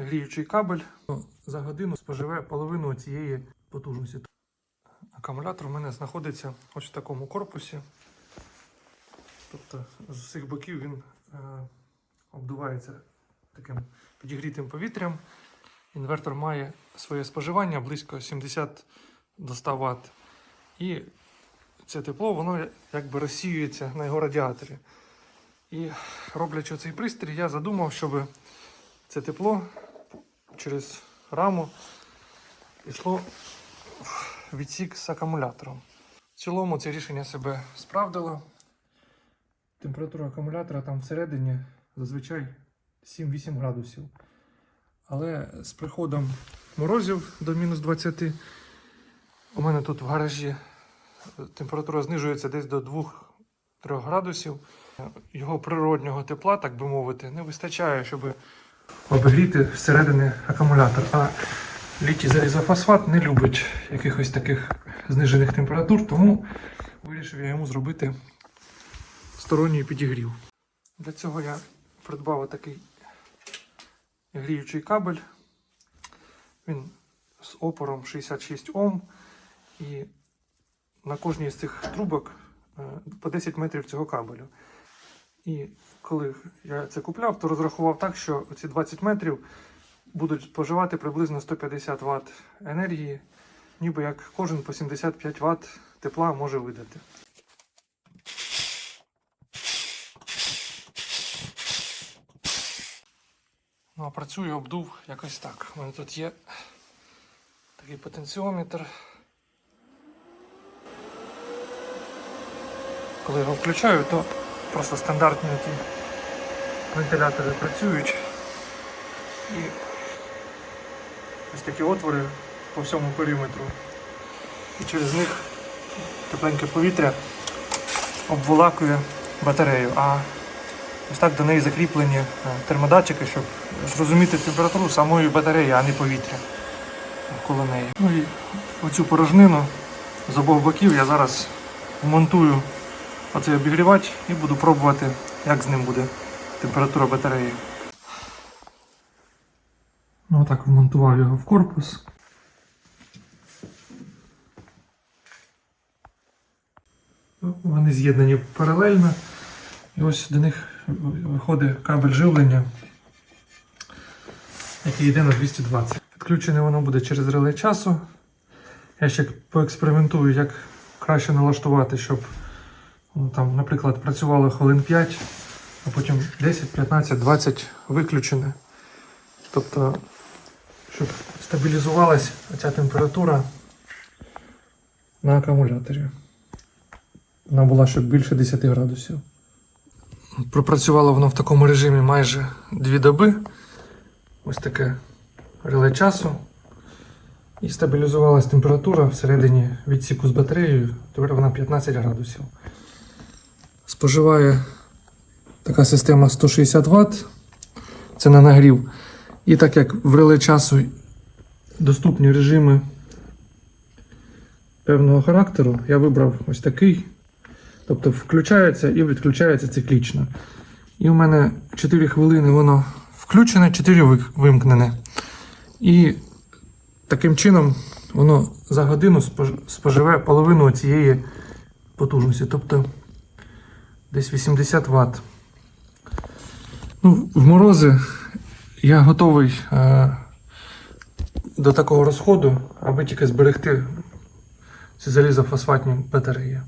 гріючий кабель за годину споживе половину цієї потужності. Акумулятор у мене знаходиться ось в такому корпусі. Тобто з усіх боків він е, обдувається таким підігрітим повітрям. Інвертор має своє споживання близько 70 до 100 Вт. І це тепло, воно якби розсіюється на його радіаторі. І роблячи цей пристрій, я задумав, щоб це тепло через раму пішло в відсік з акумулятором. В цілому це рішення себе справдило. Температура акумулятора там всередині зазвичай 7-8 градусів. Але з приходом морозів до мінус 20 у мене тут в гаражі температура знижується десь до 2-3 градусів. Його природнього тепла, так би мовити, не вистачає, щоб обігріти всередини акумулятор. А літій залізофосфат не любить якихось таких знижених температур, тому вирішив я йому зробити сторонній підігрів. Для цього я придбав такий гріючий кабель. Він з опором 66 Ом. І на кожній з цих трубок е, по 10 метрів цього кабелю. І коли я це купляв, то розрахував так, що ці 20 метрів будуть споживати приблизно 150 Вт енергії, ніби як кожен по 75 Вт тепла може видати. Ну, а працює обдув якось так. У мене тут є такий потенціометр. Коли його включаю, то просто стандартні ті вентилятори працюють. І ось такі отвори по всьому периметру. І через них тепленьке повітря обволакує батарею. А ось так до неї закріплені е, термодатчики, щоб зрозуміти температуру самої батареї, а не повітря навколо неї. Ну і оцю порожнину з обох боків я зараз вмонтую оцей обігрівач і буду пробувати, як з ним буде температура батареї. Ну, отак вмонтував його в корпус. Ну, Вони з'єднані паралельно. І ось до них виходить кабель живлення, який йде на 220. Підключене воно буде через реле часу. Я ще поекспериментую, як краще налаштувати, щоб там, наприклад, працювало хвилин 5, а потім 10, 15, 20 виключене. Тобто, щоб стабілізувалась ця температура на акумуляторі. Вона була щоб більше 10 градусів. Пропрацювало воно в такому режимі майже 2 доби. Ось таке реле часу. І стабілізувалась температура всередині відсіку з батареєю, тепер вона 15 градусів. Споживає така система 160 Вт. Це на нагрів. І так як в реле часу доступні режими певного характеру, я вибрав ось такий. Тобто включається і відключається циклічно. І у мене 4 хвилини воно включене, 4 вимкнене. І таким чином воно за годину спож- споживе половину цієї потужності, тобто десь 80 Вт. Ну, в морози я готовий е, до такого розходу, аби тільки зберегти ці залізофосфатні батареї.